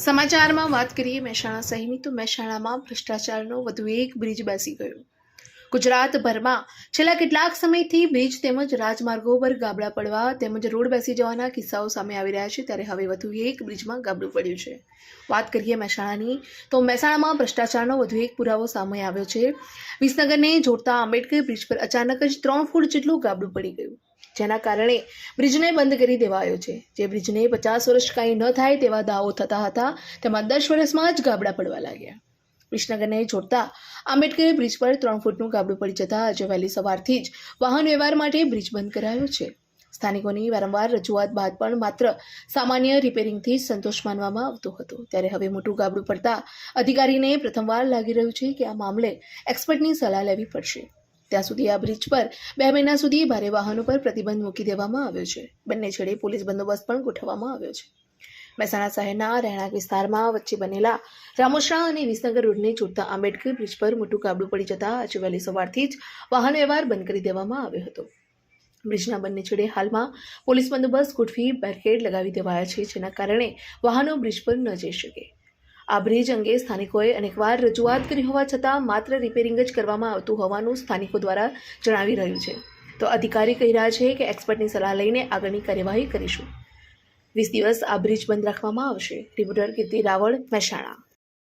સમાચારમાં વાત કરીએ મહેસાણા શહેરની, તો મહેસાણામાં ભ્રષ્ટાચારનો વધુ એક બ્રિજ બેસી ગયો. ગુજરાતભરમાં છેલ્લા કેટલાક સમયથી બ્રિજ તેમજ રાજમાર્ગો પર ગાબડા પડવા તેમજ રોડ બેસી જવાના કિસ્સાઓ સામે આવી રહ્યા છે, ત્યારે હવે વધુ એક બ્રિજમાં ગાબડું પડ્યું છે. વાત કરીએ મહેસાણાની, તો મહેસાણામાં ભ્રષ્ટાચારનો વધુ એક પુરાવો સામે આવ્યો છે. વિસનગરને જોડતા આંબેડકર બ્રિજ પર અચાનક જ ત્રણ ફૂટ જેટલું ગાબડું પડી ગયું. જેના કારણે બ્રિજને બંધ કરી દેવાયો છે. જે બ્રિજને પચાસ વર્ષ કાંઈ ન થાય તેવા દાવો થતા હતા, તેમાં દસ વર્ષમાં જ ગાબડા પડવા લાગ્યા. વિસનગરને જોડતા આંબેડકર બ્રિજ પર ત્રણ ફૂટનું ગાબડું પડી જતા આજે વહેલી સવારથી જ વાહન વ્યવહાર માટે બ્રિજ બંધ કરાયો છે. સ્થાનિકોની વારંવાર રજૂઆત બાદ પણ માત્ર સામાન્ય રિપેરિંગથી જ સંતોષ માનવામાં આવતો હતો. ત્યારે હવે મોટું ગાબડું પડતા અધિકારીને પ્રથમવાર લાગી રહ્યું છે કે આ મામલે એક્સપર્ટની સલાહ લેવી પડશે. ત્યાં સુધી આ બ્રિજ પર બે મહિના સુધી ભારે વાહનો પર પ્રતિબંધ મૂકી દેવામાં આવ્યો છે. બંને છેડે પોલીસ બંદોબસ્ત પણ ગોઠવવામાં આવ્યો છે. મહેસાણા શહેરના રહેણાંક વિસ્તારમાં વચ્ચે બનેલા રામોશા અને વિસનગર રોડને જોડતા આંબેડકર બ્રિજ પર મોટું ગાબડું પડી જતા આજે વહેલી સવારથી જ વાહન વ્યવહાર બંધ કરી દેવામાં આવ્યો હતો. બ્રિજના બંને છેડે હાલમાં પોલીસ બંદોબસ્ત ગોઠવી બેરિકેડ લગાવી દેવાયા છે, જેના કારણે વાહનો બ્રિજ પર ન જઈ શકે. આ બ્રિજ અંગે સ્થાનિકોએ અનેકવાર રજૂઆત કરી હોવા છતાં માત્ર રિપેરિંગ જ કરવામાં આવતું હોવાનું સ્થાનિકો દ્વારા જણાવી રહ્યું છે. તો અધિકારી કહી રહ્યા છે કે એક્સપર્ટની સલાહ લઈને આગળની કાર્યવાહી કરીશું. વીસ દિવસ આ બ્રિજ બંધ રાખવામાં આવશે. રિપોર્ટર કીર્તિ રાવળ, મહેસાણા.